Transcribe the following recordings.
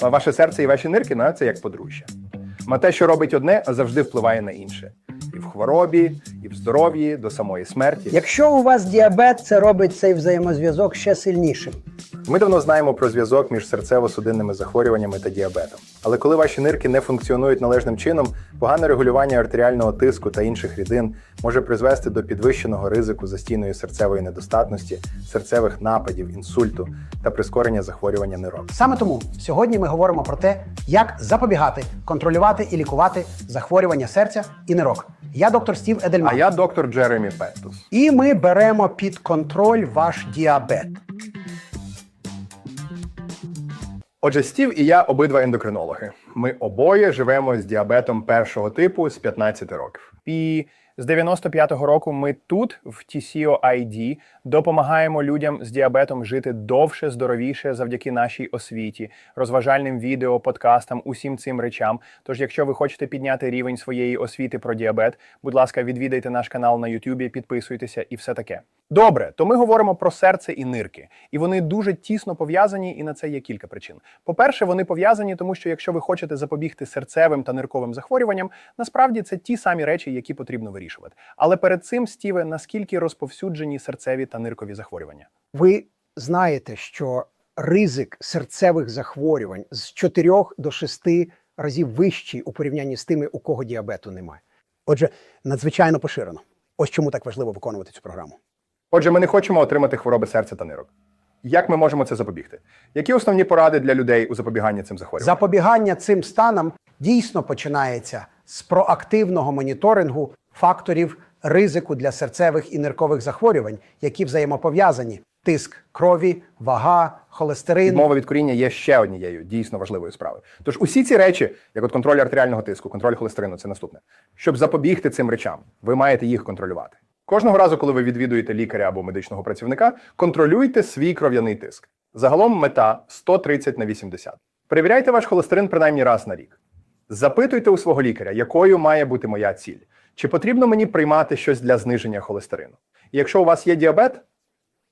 Ваше серце і ваші нирки на це як подружжя. Ма те, що робить одне, завжди впливає на інше. І в хворобі, і в здоров'ї, до самої смерті. Якщо у вас діабет, це робить цей взаємозв'язок ще сильнішим. Ми давно знаємо про зв'язок між серцево-судинними захворюваннями та діабетом. Але коли ваші нирки не функціонують належним чином, погане регулювання артеріального тиску та інших рідин може призвести до підвищеного ризику застійної серцевої недостатності, серцевих нападів, інсульту та прискорення захворювання нирок. Саме тому сьогодні ми говоримо про те, як запобігати, контролювати і лікувати захворювання серця і нирок. Я доктор Стів Едельман. А я доктор Джеремі Петтус. І ми беремо під контроль ваш діабет. Отже, Стів і я обидва ендокринологи. Ми обоє живемо з діабетом першого типу з 15 років. І з 95-го року ми тут, в TCO ID, допомагаємо людям з діабетом жити довше, здоровіше завдяки нашій освіті, розважальним відео, подкастам, усім цим речам. Тож, якщо ви хочете підняти рівень своєї освіти про діабет, будь ласка, відвідайте наш канал на YouTube, підписуйтеся і все таке. Добре, то ми говоримо про серце і нирки, і вони дуже тісно пов'язані, і на це є кілька причин. По-перше, вони пов'язані, тому що якщо ви хочете запобігти серцевим та нирковим захворюванням, насправді це ті самі речі, які потрібно вирішувати. Але перед цим, Стіве, наскільки розповсюджені серцеві та ниркові захворювання? Ви знаєте, що ризик серцевих захворювань з 4 до 6 разів вищий у порівнянні з тими, у кого діабету немає. Отже, надзвичайно поширено. Ось чому так важливо виконувати цю програму. Отже, ми не хочемо отримати хвороби серця та нирок. Як ми можемо це запобігти? Які основні поради для людей у запобіганні цим захворюванням? Запобігання цим станам дійсно починається з проактивного моніторингу факторів ризику для серцевих і ниркових захворювань, які взаємопов'язані: тиск крові, вага, холестерин. Відмова від куріння є ще однією дійсно важливою справою. Тож усі ці речі, як от контроль артеріального тиску, контроль холестерину, це наступне. Щоб запобігти цим речам, ви маєте їх контролювати. Кожного разу, коли ви відвідуєте лікаря або медичного працівника, контролюйте свій кров'яний тиск. Загалом мета 130 на 80. Перевіряйте ваш холестерин принаймні раз на рік. Запитуйте у свого лікаря, якою має бути моя ціль. Чи потрібно мені приймати щось для зниження холестерину? І якщо у вас є діабет,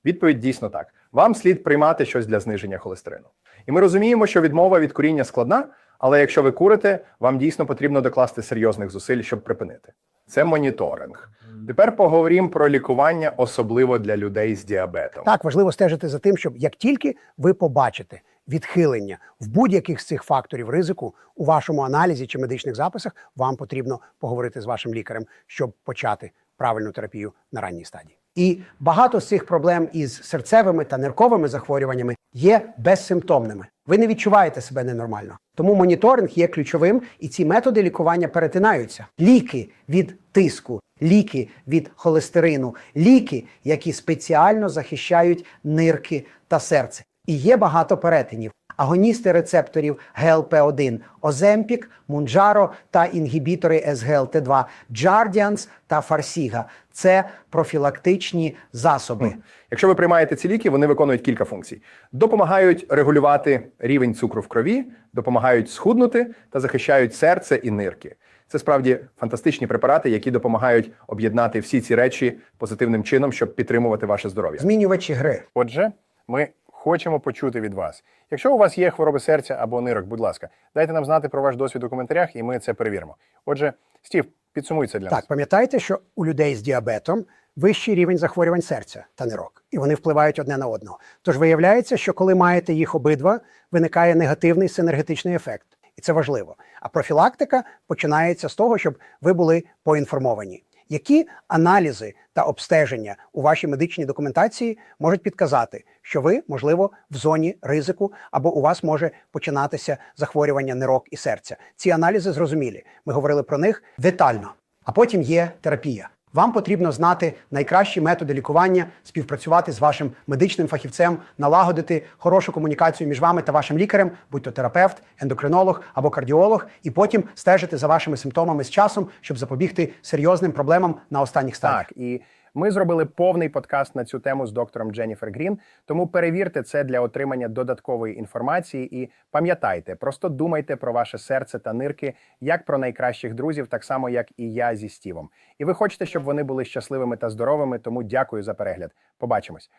Відповідь дійсно так. Вам слід приймати щось для зниження холестерину. І ми розуміємо, що відмова від куріння складна, але якщо ви курите, вам дійсно потрібно докласти серйозних зусиль, щоб припинити. Це моніторинг. Тепер поговоримо про лікування, особливо для людей з діабетом. Так важливо стежити за тим, щоб як тільки ви побачите відхилення в будь-яких з цих факторів ризику у вашому аналізі чи медичних записах, вам потрібно поговорити з вашим лікарем, щоб почати правильну терапію на ранній стадії. І багато з цих проблем із серцевими та нирковими захворюваннями є безсимптомними. Ви не відчуваєте себе ненормально. Тому моніторинг є ключовим, і ці методи лікування перетинаються. Ліки від тиску, ліки від холестерину, ліки, які спеціально захищають нирки та серце. І є багато перетинів. Агоністи рецепторів ГЛП-1, Оземпік, Мунджаро та інгібітори СГЛТ2, Джардіанс та Фарсіга це профілактичні засоби. Якщо ви приймаєте ці ліки, вони виконують кілька функцій: допомагають регулювати рівень цукру в крові, допомагають схуднути та захищають серце і нирки. Це справді фантастичні препарати, які допомагають об'єднати всі ці речі позитивним чином, щоб підтримувати ваше здоров'я. Змінювачі гри. Отже, ми хочемо почути від вас. Якщо у вас є хвороби серця або нирок, будь ласка, дайте нам знати про ваш досвід у коментарях, і ми це перевіримо. Отже, Стів, підсумуй це для Так, нас. пам'ятайте, що у людей з діабетом вищий рівень захворювань серця та нирок, і вони впливають одне на одного. Тож виявляється, що коли маєте їх обидва, виникає негативний синергетичний ефект, і це важливо. А профілактика починається з того, щоб ви були поінформовані. Які аналізи та обстеження у вашій медичній документації можуть підказати, що ви, можливо, в зоні ризику або у вас може починатися захворювання нирок і серця? Ці аналізи зрозумілі. Ми говорили про них детально. А потім є терапія. Вам потрібно знати найкращі методи лікування, співпрацювати з вашим медичним фахівцем, налагодити хорошу комунікацію між вами та вашим лікарем, будь то терапевт, ендокринолог або кардіолог, і потім стежити за вашими симптомами з часом, щоб запобігти серйозним проблемам на останніх стадіях. Так, і ми зробили повний подкаст на цю тему з доктором Дженніфер Грін. Тому перевірте це для отримання додаткової інформації. І пам'ятайте, просто думайте про ваше серце та нирки як про найкращих друзів, так само як і я зі Стівом. І ви хочете, щоб вони були щасливими та здоровими. Тому дякую за перегляд. Побачимось.